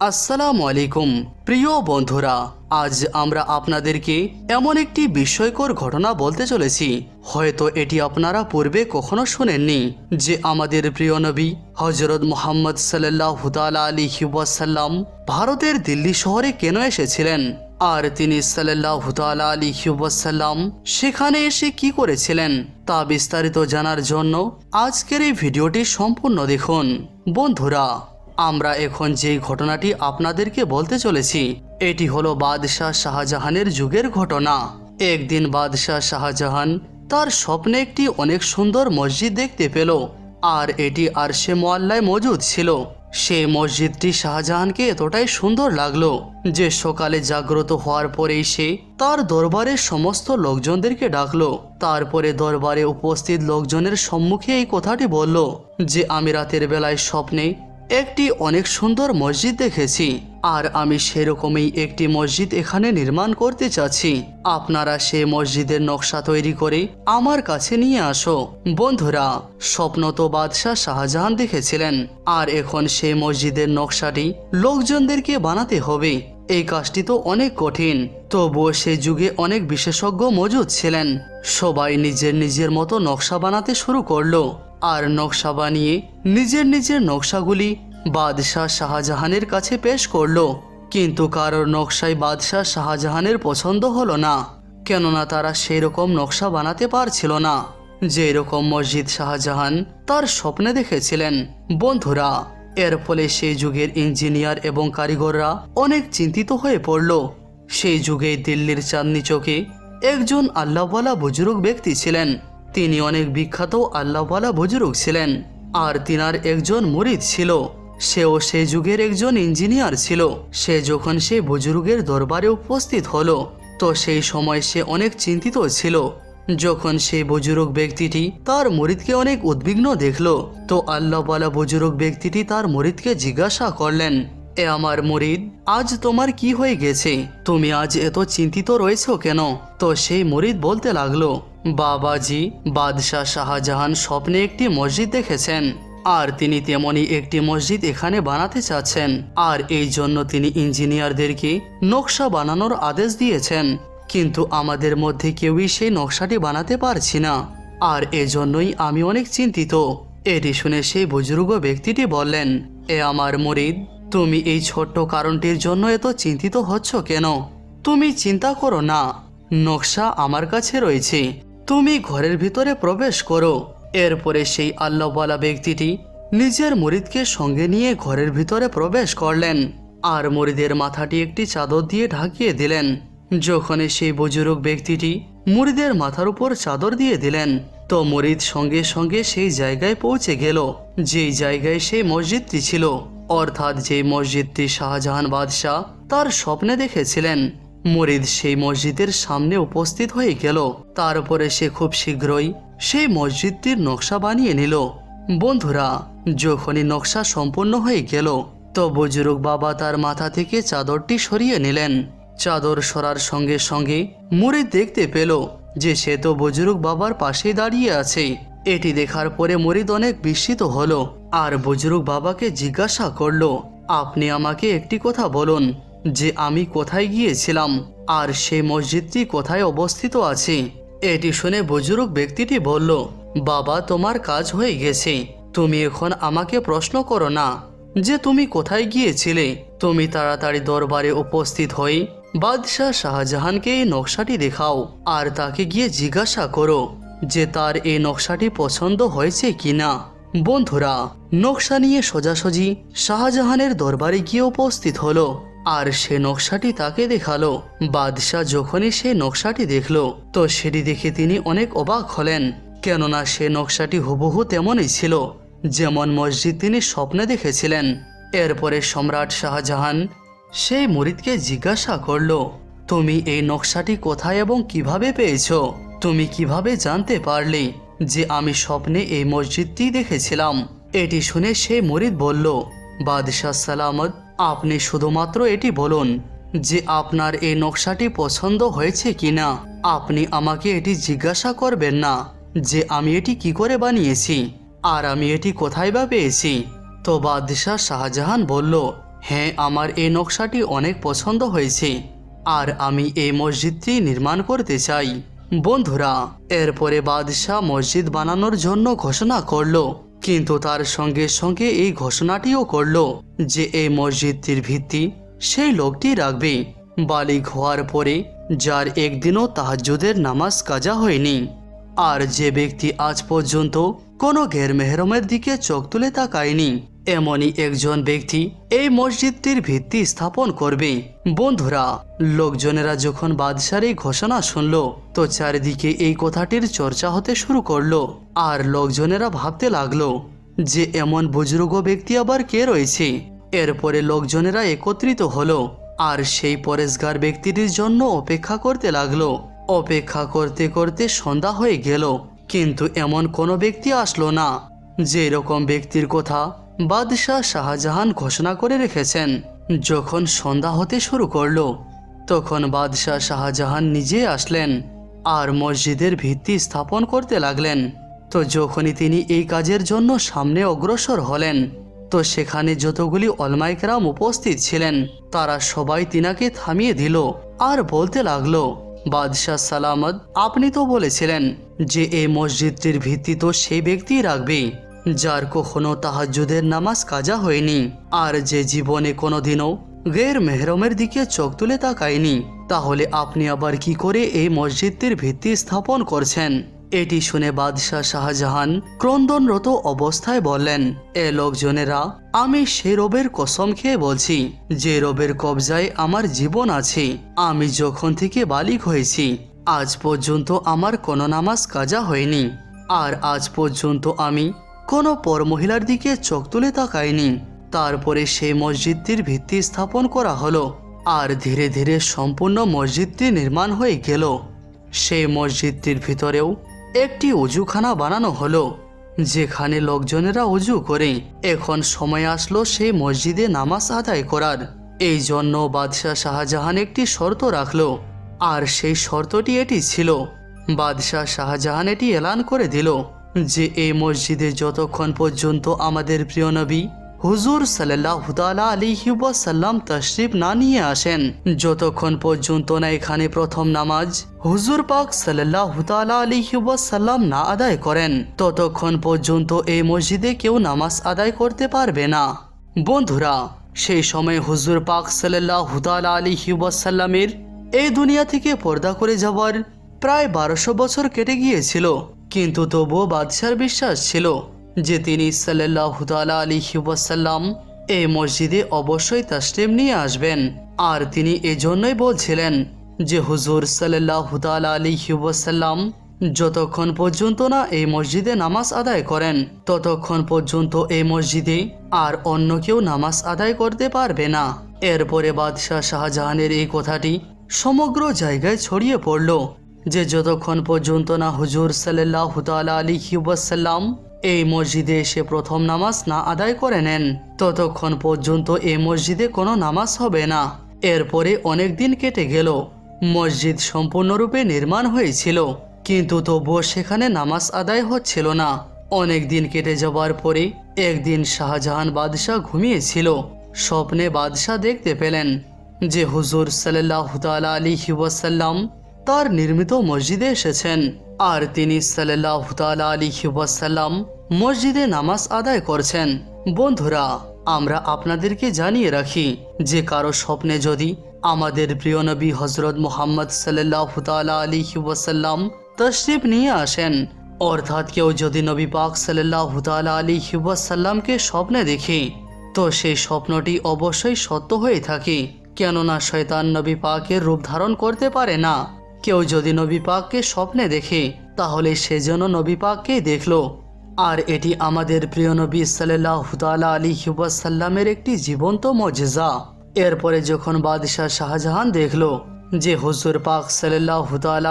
আসসালামু আলাইকুম। প্রিয় বন্ধুরা, আজ আমরা আপনাদেরকে এমন একটি বিস্ময়কর ঘটনা বলতে চলেছি। হয়তো এটি আপনারা পূর্বে কখনো শুনেননি, যে আমাদের প্রিয় নবী হজরত মোহাম্মদ সাল্লাহ আলী ওয়াসাল্লাম ভারতের দিল্লি শহরে কেন এসেছিলেন? আর তিনি সাল্লাহ আলী ওয়াসাল্লাম সেখানে এসে কি করেছিলেন? তা বিস্তারিত জানার জন্য আজকের এই ভিডিওটি সম্পূর্ণ দেখুন। বন্ধুরা আমরা এখন যেই ঘটনাটি আপনাদেরকে বলতে চলেছি, এটি হলো বাদশাহ শাহজাহানের যুগের ঘটনা। একদিন বাদশাহ শাহজাহান তার স্বপ্নে একটি অনেক সুন্দর মসজিদ দেখতে পেল, আর এটি আর সে মোয়াল্লায় মজুদ ছিল। সেই মসজিদটি শাহজাহানকে এতটাই সুন্দর লাগল যে সকালে জাগ্রত হওয়ার পরেই সে তার দরবারের সমস্ত লোকজনদেরকে ডাকলো। তারপরে দরবারে উপস্থিত লোকজনের সম্মুখে এই কথাটি বলল যে, আমি রাতের বেলায় স্বপ্নে একটি অনেক সুন্দর মসজিদ দেখেছি। আর আমি সেরকমই একটি মসজিদ এখানে নির্মাণ করতে চাচ্ছি। আপনারা সেই মসজিদের নকশা তৈরি করে আমার কাছে নিয়ে আসো। বন্ধুরা, স্বপ্ন তো বাদশাহ শাহজাহান দেখেছিলেন। আর এখন সেই মসজিদের নকশাটি লোকজনদেরকে বানাতে হবে। এই কাজটি তো অনেক কঠিন। তবুও সে যুগে অনেক বিশেষজ্ঞ মজুদ ছিলেন। সবাই নিজের নিজের মতো নকশা বানাতে শুরু করল। আর নকশা বানিয়ে নিজের নিজের নকশাগুলি বাদশাহ শাহজাহানের কাছে পেশ করল। কিন্তু কারোর নকশায় বাদশাহ শাহজাহানের পছন্দ হলো না। কেননা তারা সেই রকম নকশা বানাতে পারছিল না। যে রকম মসজিদ শাহজাহান তার স্বপ্নে দেখেছিলেন। বন্ধুরা, এর ফলে সেই যুগের ইঞ্জিনিয়ার এবং কারিগররা অনেক চিন্তিত হয়ে পড়ল। সেই যুগে দিল্লির চাঁদনি চোখে একজন আল্লাহওয়ালা বুজুর্গ ব্যক্তি ছিলেন। তিনি অনেক বিখ্যাত আল্লাহওয়ালা বুজুর্গ ছিলেন, আর তিনার একজন মুরিদ ছিল। সেও সে যুগের একজন ইঞ্জিনিয়ার ছিল। সে যখন সে বুজুর্গের দরবারে উপস্থিত হলো, তো সেই সময় সে অনেক চিন্তিত ছিল। যখন সেই বুজুর্গ ব্যক্তিটি তার মুরিদকে অনেক উদ্বিগ্ন দেখল, তো আল্লাহওয়ালা বুজুর্গ ব্যক্তিটি তার মুরিদকে জিজ্ঞাসা করলেন এ আমার মুরিদ? আজ তোমার কি হয়ে গেছে? তুমি আজ এত চিন্তিত রয়েছো কেন? তো সেই মুরিদ বলতে লাগল, বাবাজি, বাদশাহ শাহজাহান স্বপ্নে একটি মসজিদ দেখেছেন। আর তিনি তেমনি একটি মসজিদ এখানে বানাতে চাচ্ছেন। আর এই জন্য তিনি ইঞ্জিনিয়ারদেরকে নকশা বানানোর আদেশ দিয়েছেন। কিন্তু আমাদের মধ্যে কেউই সেই নকশাটি বানাতে পারছি না। আর এজন্যই আমি অনেক চিন্তিত। এটি শুনে সেই বুজুর্গ ব্যক্তিটি বললেন, এ আমার মরিদ তুমি এই ছোট্ট কারণটির জন্য এত চিন্তিত হচ্ছ কেন? তুমি চিন্তা করো না। নকশা আমার কাছে রয়েছে। তুমি ঘরের ভিতরে প্রবেশ করো। এরপরে সেই আল্লাহওয়ালা ব্যক্তিটি নিজের মরিদকে সঙ্গে নিয়ে ঘরের ভিতরে প্রবেশ করলেন আর মরিদের মাথাটি একটি চাদর দিয়ে ঢাকিয়ে দিলেন। যখনই সেই বুজুর্গ ব্যক্তিটি মুরিদের মাথার উপর চাদর দিয়ে দিলেন তো মরিদ সঙ্গে সঙ্গে সেই জায়গায় পৌঁছে গেল, যেই জায়গায় সেই মসজিদটি ছিল। অর্থাৎ যেই মসজিদটি শাহজাহান বাদশাহ তার স্বপ্নে দেখেছিলেন। মরিদ সেই মসজিদের সামনে উপস্থিত হয়ে গেল। তারপরে সে খুব শীঘ্রই সেই মসজিদটির নকশা বানিয়ে নিল। বন্ধুরা, যখনই নকশা সম্পূর্ণ হয়ে গেল, তো বুজুর্গ বাবা তার মাথা থেকে চাদরটি সরিয়ে নিলেন। চাদর সরার সঙ্গে সঙ্গে মুরিদ দেখতে পেল যে সে তো বুজুর্গ বাবার পাশেই দাঁড়িয়ে আছে। এটি দেখার পরে মুরিদ অনেক বিস্মিত হলো আর বুজুর্গ বাবাকে জিজ্ঞাসা করল, আপনি আমাকে একটি কথা বলুন, যে আমি কোথায় গিয়েছিলাম আর সেই মসজিদটি কোথায় অবস্থিত আছে? এটি শুনে বুজুর্গ ব্যক্তিটি বলল, বাবা, তোমার কাজ হয়ে গেছে। তুমি এখন আমাকে প্রশ্ন করো না, যে তুমি কোথায় গিয়েছিলে? তুমি তাড়াতাড়ি দরবারে উপস্থিত হয়ে বাদশাহ শাহজাহানকে এই নকশাটি দেখাও আর তাকে গিয়ে জিজ্ঞাসা করো যে তার এই নকশাটি পছন্দ হয়েছে কিনা। বন্ধুরা, নকশা নিয়ে সোজাসুজি শাহজাহানের দরবারে গিয়ে উপস্থিত হলো আর সে নকশাটি তাকে দেখাল। বাদশাহ যখনই সে নকশাটি দেখল, তো সেটি দেখে তিনি অনেক অবাক হলেন। কেননা সে নকশাটি হুবহু তেমনই ছিল, যেমন মসজিদ তিনি স্বপ্নে দেখেছিলেন। এরপরে সম্রাট শাহজাহান সেই মুরিদকে জিজ্ঞাসা করল, তুমি এই নকশাটি কোথায় এবং কীভাবে পেয়েছ? তুমি কীভাবে জানতে পারলে যে আমি স্বপ্নে এই মসজিদটি দেখেছিলাম? এটি শুনে সে মুরিদ বলল, বাদশাহ সালামত, আপনি শুধুমাত্র এটি বলুন যে আপনার এই নকশাটি পছন্দ হয়েছে কিনা। আপনি আমাকে এটি জিজ্ঞাসা করবেন না যে আমি এটি কি করে বানিয়েছি, আর আমি এটি কোথায় বা পেয়েছি। তো বাদশাহ শাহজাহান বলল হ্যাঁ আমার এই নকশাটি অনেক পছন্দ হয়েছে। আর আমি এই মসজিদটি নির্মাণ করতে চাই। বন্ধুরা, এরপরে বাদশাহ মসজিদ বানানোর জন্য ঘোষণা করল, কিন্তু তার সঙ্গে সঙ্গে এই ঘোষণাটিও করল যে এই মসজিদটির ভিত্তি সেই লোকটি রাখবে। বালিক হওয়ার পরে যার একদিনও তাহাজ্জুদের নামাজ কাজা হয়নি। আর যে ব্যক্তি আজ পর্যন্ত কোনো ঘের মেহরমের দিকে চোখ তুলে তাকায়নি এমনই একজন ব্যক্তি এই মসজিদটির ভিত্তি স্থাপন করবে। বন্ধুরা, লোকজনেরা যখন বাদশার এই ঘোষণা শুনল, তো চারিদিকে এই কথাটির চর্চা হতে শুরু করল আর লোকজনেরা ভাবতে লাগল, যে এমন বুজুর্গ ব্যক্তি আবার কে রয়েছে? এরপরে লোকজনেরা একত্রিত হলো আর সেই পরেশগার ব্যক্তিটির জন্য অপেক্ষা করতে লাগল। অপেক্ষা করতে করতে সন্ধ্যা হয়ে গেল, কিন্তু এমন কোনো ব্যক্তি আসলো না। যে এরকম ব্যক্তির কথা বাদশাহ শাহজাহান ঘোষণা করে রেখেছেন, যখন সন্ধ্যা হতে শুরু করল, তখন বাদশাহ শাহজাহান নিজে আসলেন আর মসজিদের ভিত্তি স্থাপন করতে লাগলেন। তো যখনই তিনি এই কাজের জন্য সামনে অগ্রসর হলেন, তো সেখানে যতগুলি অলমাইকরাম উপস্থিত ছিলেন, তারা সবাই তিনাকে থামিয়ে দিল আর বলতে লাগল, বাদশাহ সালামত, আপনি তো বলেছিলেন যে, এই মসজিদটির ভিত্তি তো সেই ব্যক্তি রাখবে। যার কখনো তাহাজ্জুদের নামাজ কাজা হয়নি, আর যে জীবনে কোনোদিনও গের মেহরমের দিকে চোখ তুলে তাকায়নি, তাহলে আপনি আবার কি করে এই মসজিদটির ভিত্তি স্থাপন করছেন? এটি শুনে বাদশাহ শাহজাহান ক্রন্দনরত অবস্থায় বললেন, এ লোকজনেরা, আমি সে রবের কসম খেয়ে বলছি, যে রবের কবজায় আমার জীবন আছে, আমি যখন থেকে বালিক হয়েছি, আজ পর্যন্ত আমার কোনো নামাজ কাজা হয়নি, আর আজ পর্যন্ত আমি কোনো পরমহিলার দিকে চোখ তুলে তাকায়নি। তারপরে সেই মসজিদটির ভিত্তি স্থাপন করা হলো আর ধীরে ধীরে সম্পূর্ণ মসজিদটি নির্মাণ হয়ে গেল। সেই মসজিদটির ভিতরেও একটি উজুখানা বানানো হলো, যেখানে লোকজনেরা অজু করে এখন সময় আসলো সেই মসজিদে নামাজ আদায় করার। এই জন্য বাদশাহ শাহজাহান একটি শর্ত রাখল, আর সেই শর্তটি এটি ছিল। বাদশাহ শাহজাহান এটি এলান করে দিল যে এই মসজিদে যতক্ষণ পর্যন্ত আমাদের প্রিয় নবী হুজুর সাল্লাহ আলিহি সাল্লাম তশরিফ না নিয়ে আসেন, যতক্ষণ পর্যন্ত না এখানে প্রথম নামাজ হুজুর পাক সাল্লাহ আলিহি সাল্লাম না আদায় করেন, ততক্ষণ পর্যন্ত এই মসজিদে কেউ নামাজ আদায় করতে পারবে না। বন্ধুরা, সেই সময় হুজুর পাক সাল্লাহ আলিহি সাল্লামের এই দুনিয়া থেকে পর্দা করে যাওয়ার প্রায় বারোশো বছর কেটে গিয়েছিল। কিন্তু তবুও বাদশার বিশ্বাস ছিল যে তিনি সাল্লাহ আলী ওয়াসাল্লাম এই মসজিদে অবশ্যই তাসলিম নিয়ে আসবেন। আর তিনি এজন্যই বলছিলেন যে হুজুর সাল্লাহ আলী ওয়াসাল্লাম যতক্ষণ পর্যন্ত না এই মসজিদে নামাজ আদায় করেন, ততক্ষণ পর্যন্ত এই মসজিদে আর অন্য কেউ নামাজ আদায় করতে পারবে না। এরপরে বাদশাহ শাহজাহানের এই কথাটি সমগ্র জায়গায় ছড়িয়ে পড়ল। যে যতক্ষণ পর্যন্ত না হুজুর সাল্লাহ আলী ওয়াসাল্লাম এই মসজিদে এসে প্রথম নামাজ না আদায় করে নেন, ততক্ষণ পর্যন্ত এই মসজিদে কোনো নামাজ হবে না। এরপরে অনেক দিন কেটে গেল। মসজিদ সম্পূর্ণরূপে নির্মাণ হয়েছিল, কিন্তু তবুও সেখানে নামাজ আদায় হচ্ছিল না। অনেক দিন কেটে যাওয়ার পরে একদিন শাহজাহান বাদশাহ ঘুমিয়েছিল। স্বপ্নে বাদশাহ দেখতে পেলেন যে হুজুর সাল্লাহ আলী ওয়াসাল্লাম তার নির্মিত মসজিদে এসেছেন। আর তিনি সাল্লাহ আলী ওয়াসাল্লাম মসজিদে নামাজ আদায় করছেন। বন্ধুরা, আমরা আপনাদেরকে জানিয়ে রাখি, যে কারও স্বপ্নে যদি আমাদের প্রিয় নবী হজরত মোহাম্মদ সাল্লাহ আলী ওয়াসাল্লাম তশরিফ নিয়ে আসেন, অর্থাৎ কেউ যদি নবী পাক সাল্লাহ আলী ওয়াসাল্লামকে স্বপ্নে দেখে, তো সেই স্বপ্নটি অবশ্যই সত্য হয়ে থাকে। কেননা শয়তান নবী পাকের রূপ ধারণ করতে পারে না। কেউ যদি নবী পাককে স্বপ্নে দেখে, তাহলে সে যেন নবী পাককেই দেখল। আর এটি আমাদের প্রিয় নবী সাল্লাহ আলী হিবাসাল্লামের একটি জীবন্ত মজেজা। এরপরে যখন বাদশাহ শাহজাহান দেখল যে হুজুর পাক সাল্লাহ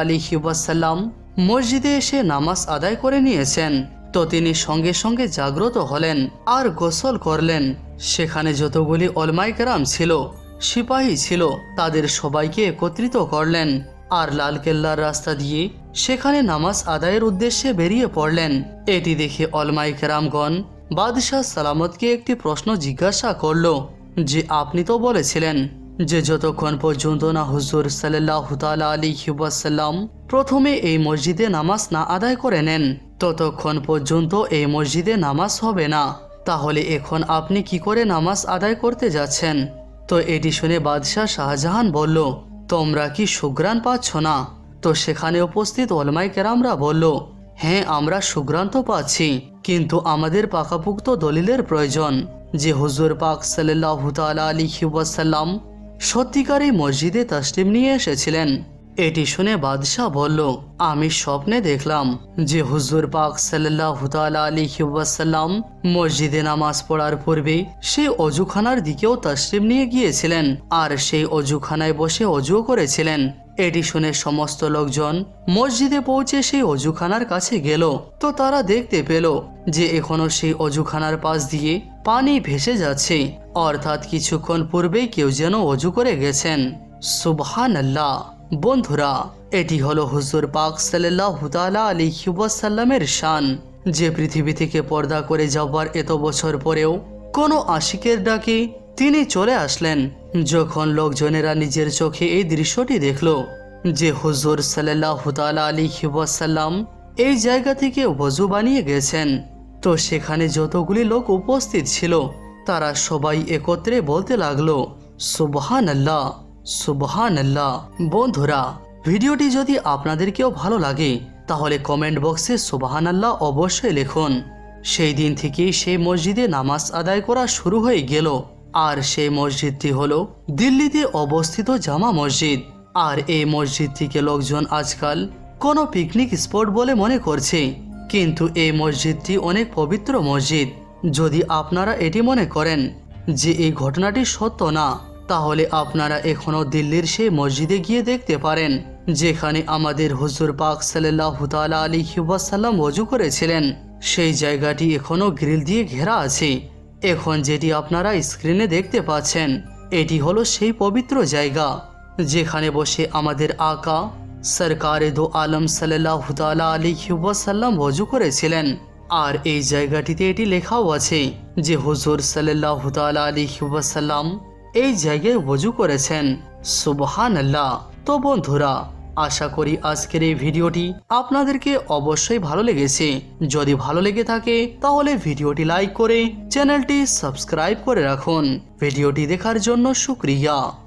আলী হিবাসাল্লাম মসজিদে এসে নামাজ আদায় করে নিয়েছেন, তো তিনি সঙ্গে সঙ্গে জাগ্রত হলেন আর গোসল করলেন। সেখানে যতগুলি অলমাইকেরাম ছিল, সিপাহী ছিল, তাদের সবাইকে একত্রিত করলেন। আর লালকেল্লার রাস্তা দিয়ে সেখানে নামাজ আদায়ের উদ্দেশ্যে বেরিয়ে পড়লেন। এটি দেখে অলমাই কেরামগণ বাদশাহ সালামতকে একটি প্রশ্ন জিজ্ঞাসা করল, যে আপনি তো বলেছিলেন যে যতক্ষণ পর্যন্ত না হুজুর সাল্লাহ তালা আলী ওয়াসাল্লাম প্রথমে এই মসজিদে নামাজ না আদায় করে নেন, ততক্ষণ পর্যন্ত এই মসজিদে নামাজ হবে না। তাহলে এখন আপনি কি করে নামাজ আদায় করতে যাচ্ছেন? তো এটি শুনে বাদশাহ শাহজাহান বলল তোমরা কি সুগ্রাণ পাচ্ছ না? তো সেখানে উপস্থিত ওলমাই কেরামরা বলল হ্যাঁ আমরা সুঘ্রাণ তো পাচ্ছি, কিন্তু আমাদের পাকাপুক্ত দলিলের প্রয়োজন। যে হুজুর পাক সাল্লাহ তালা আলী ওয়াসাল্লাম সত্যিকার মসজিদে তসলিম নিয়ে এসেছিলেন এটি শুনে বাদশাহ বলল, আমি স্বপ্নে দেখলাম যে হুজুর পাক সাল্লাহ আলী ওয়াসাল্লাম মসজিদে নামাজ পড়ার পূর্বে সেই অজুখানার দিকেও তসলিম নিয়ে গিয়েছিলেন আর সেই অজুখানায় বসে অজুও করেছিলেন। এটি শুনে সমস্ত লোকজন মসজিদে পৌঁছে সেই অজুখানার কাছে গেল। তো তারা দেখতে পেল যে এখনও সেই অজুখানার পাশ দিয়ে পানি ভেসে যাচ্ছে। অর্থাৎ কিছুক্ষণ পূর্বেই কেউ যেন অজু করে গেছেন। সুবহান আল্লাহ বন্ধুরা, এটি হলো হুজুর পাক সাল্লাহ তালা আলী সাল্লামের শান, যে পৃথিবী থেকে পর্দা করে যাবার এত বছর পরেও কোনো আশিকের ডাকে তিনি চলে আসলেন, যখন লোকজনেরা নিজের চোখে এই দৃশ্যটি দেখল, যে হুজুর সাল্লাহ তালা আলী সাল্লাম এই জায়গা থেকে ওজু বানিয়ে গেছেন। তো সেখানে যতগুলি লোক উপস্থিত ছিল, তারা সবাই একত্রে বলতে লাগল সুবহান আল্লাহ সুবহান আল্লাহ বন্ধুরা, ভিডিওটি যদি আপনাদেরকেও ভালো লাগে, তাহলে কমেন্ট বক্সে সুবহান আল্লাহ অবশ্যই লিখুন। সেই দিন থেকেই সেই মসজিদে নামাজ আদায় করা শুরু হয়ে গেল। আর সেই মসজিদটি হলো দিল্লিতে অবস্থিত জামা মসজিদ। আর এই মসজিদটিকে লোকজন আজকাল কোনো পিকনিক স্পট বলে মনে করছে। কিন্তু এই মসজিদটি অনেক পবিত্র মসজিদ। যদি আপনারা এটি মনে করেন যে এই ঘটনাটি সত্য না তাহলে আপনারা এখনও দিল্লির সেই মসজিদে গিয়ে দেখতে পারেন, যেখানে আমাদের হুজুর পাক সাল্লাহ তালা আলী ওয়াসাল্লাম অজু করেছিলেন। সেই জায়গাটি এখনও গ্রিল দিয়ে ঘেরা আছে। এখন যেটি আপনারা স্ক্রিনে দেখতে পাচ্ছেন, এটি হলো সেই পবিত্র জায়গা, যেখানে বসে আমাদের আকা, সরকারে দো আলম সাল্লাহ তালা আলী ওয়াসাল্লাম অজু করেছিলেন। আর এই জায়গাটিতে এটি লেখাও আছে যে হুজুর সাল্লাহ তালা আলী ওয়াসাল্লাম এই জায়গায় অজু করেছেন। সুবহান আল্লাহ তো বন্ধুরা, আশা করি আজকের এই ভিডিওটি আপনাদেরকে অবশ্যই ভালো লেগেছে। যদি ভালো লেগে থাকে, তাহলে ভিডিওটি লাইক করে চ্যানেলটি সাবস্ক্রাইব করে রাখুন। ভিডিওটি দেখার জন্য শুক্রিয়া।